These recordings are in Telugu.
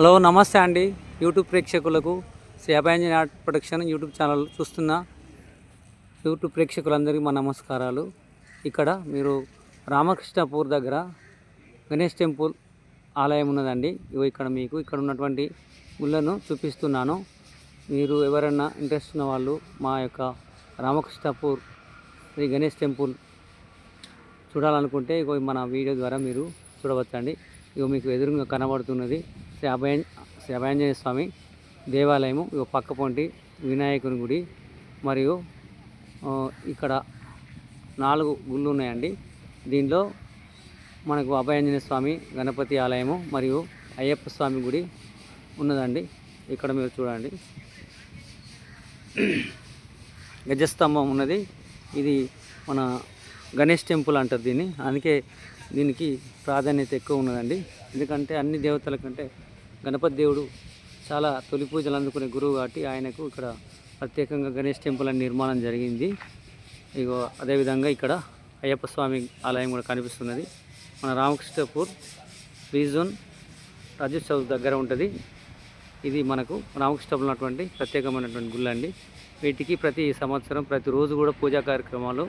హలో నమస్తే అండి. యూట్యూబ్ ప్రేక్షకులకు Sri Abhayanjani art production YouTube channel చూస్తున్న యూట్యూబ్ ప్రేక్షకులందరికీ మా నమస్కారాలు. ఇక్కడ మీరు రామకృష్ణపూర్ దగ్గర గణేష్ టెంపుల్ ఆలయం ఉన్నదండి. ఇగో ఇక్కడ మీకు ఇక్కడ ఉన్నటువంటి గుళ్ళను చూపిస్తున్నాను. మీరు ఎవరైనా ఇంట్రెస్ట్ ఉన్న వాళ్ళు మా యొక్క రామకృష్ణపూర్ శ్రీ గణేష్ టెంపుల్ చూడాలనుకుంటే ఇగో మన వీడియో ద్వారా మీరు చూడవచ్చండి. ఇగో మీకు ఎదురుగా కనబడుతున్నది శ్రీ అభయ శ్రీ అభయాంజనేయ స్వామి దేవాలయము పక్కపొంటి పక్క పొంటి వినాయకుని గుడి మరియు ఇక్కడ నాలుగు గుళ్ళు ఉన్నాయండి. దీనిలో మనకు అభయాంజనేయ స్వామి గణపతి ఆలయము మరియు అయ్యప్ప స్వామి గుడి ఉన్నదండి. ఇక్కడ మీరు చూడండి. గజస్తంభం ఉన్నది. ఇది మన గణేష్ టెంపుల్ అంటారు దీన్ని. అందుకే దీనికి ప్రాధాన్యత ఎక్కువ ఉన్నదండి. ఎందుకంటే అన్ని దేవతల కంటే గణపతి దేవుడు చాలా తొలి పూజలు అందుకునే గురువు కాబట్టి ఆయనకు ఇక్కడ ప్రత్యేకంగా గణేష్ టెంపుల్ అని నిర్మాణం జరిగింది. ఇగో అదేవిధంగా ఇక్కడ అయ్యప్ప స్వామి ఆలయం కూడా కనిపిస్తున్నది. మన రామకృష్ణపూర్ రీజోన్ రాజేష్ చౌక్ దగ్గర ఉంటుంది. ఇది మనకు రామకృష్ణపురం ఉన్నటువంటి ప్రత్యేకమైనటువంటి గుళ్ళు అండి. వీటికి ప్రతి సంవత్సరం ప్రతిరోజు కూడా పూజా కార్యక్రమాలు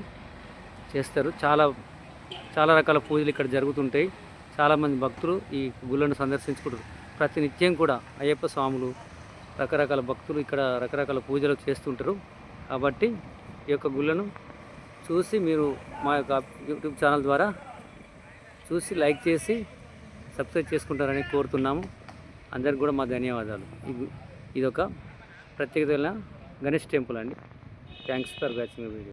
చేస్తారు. చాలా చాలా రకాల పూజలు ఇక్కడ జరుగుతుంటాయి. చాలామంది భక్తులు ఈ గుళ్ళను సందర్శించుకుంటారు. ప్రతి నిత్యం కూడా అయ్యప్ప స్వాములు రకరకాల భక్తులు ఇక్కడ రకరకాల పూజలు చేస్తుంటారు. కాబట్టి ఈ యొక్క గుళ్ళను చూసి మీరు మా యొక్క యూట్యూబ్ ఛానల్ ద్వారా చూసి లైక్ చేసి సబ్స్క్రైబ్ చేసుకుంటారని కోరుతున్నాము. అందరికి కూడా మా ధన్యవాదాలు. ఇది ఇదొక ప్రత్యేకమైన గణేష్ టెంపుల్ అండి. Thanks for watching video.